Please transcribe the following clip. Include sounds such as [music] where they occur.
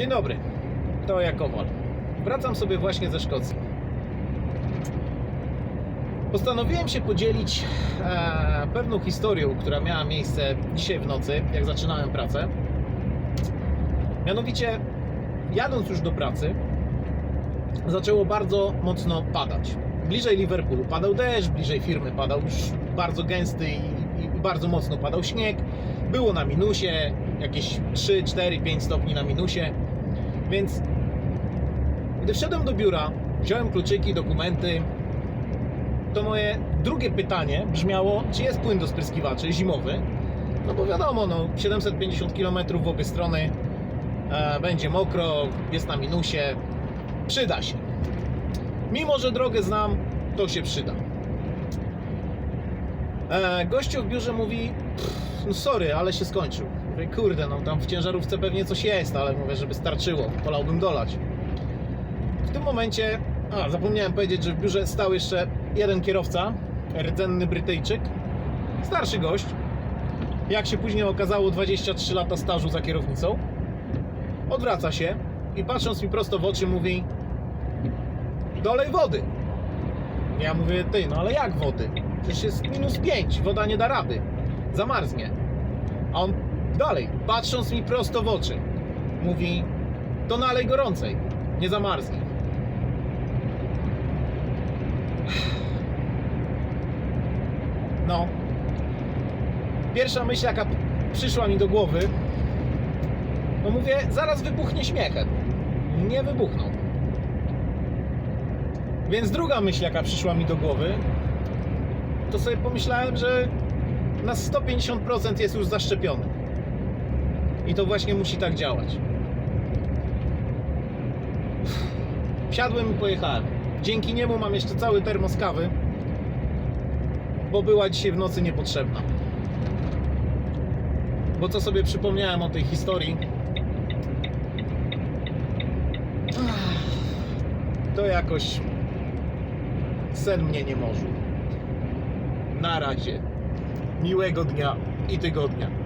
Dzień dobry, to ja Kowal. Wracam sobie właśnie ze Szkocji. Postanowiłem się podzielić e, pewną historią, która miała miejsce dzisiaj w nocy, jak zaczynałem pracę. Mianowicie, jadąc już do pracy, zaczęło bardzo mocno padać. Bliżej Liverpoolu padał deszcz, bliżej firmy padał już bardzo gęsty i, i bardzo mocno padał śnieg. Było na minusie, jakieś 3, 4, 5 stopni na minusie. Więc gdy wszedłem do biura, wziąłem kluczyki, dokumenty, to moje drugie pytanie brzmiało, czy jest płyn do spryskiwaczy zimowy? No bo wiadomo, no 750 km w obie strony, e, będzie mokro, jest na minusie, przyda się. Mimo, że drogę znam, to się przyda. E, gościu w biurze mówi, "Pff, no sorry, ale się skończył. Mówię, kurde, no tam w ciężarówce pewnie coś jest, ale mówię, żeby starczyło, wolałbym dolać. W tym momencie, a zapomniałem powiedzieć, że w biurze stał jeszcze jeden kierowca, rdzenny Brytyjczyk, starszy gość, jak się później okazało 23 lata stażu za kierownicą, odwraca się i patrząc mi prosto w oczy mówi dolej wody. Ja mówię, ty, no ale jak wody? Przecież jest minus 5, woda nie da rady, zamarznie. A on dalej, patrząc mi prosto w oczy, mówi, to nalej gorącej, nie zamarznie. [sighs] No. Pierwsza myśl, jaka przyszła mi do głowy, no mówię, zaraz wybuchnie śmiechem. Nie wybuchnął. Więc druga myśl, jaka przyszła mi do głowy, to sobie pomyślałem, że na 150% jest już zaszczepiony. I to właśnie musi tak działać. Wsiadłem i pojechałem. Dzięki niemu mam jeszcze cały termos kawy, bo była dzisiaj w nocy niepotrzebna. Bo co sobie przypomniałem o tej historii, to jakoś sen mnie nie może. Na razie. Miłego dnia i tygodnia.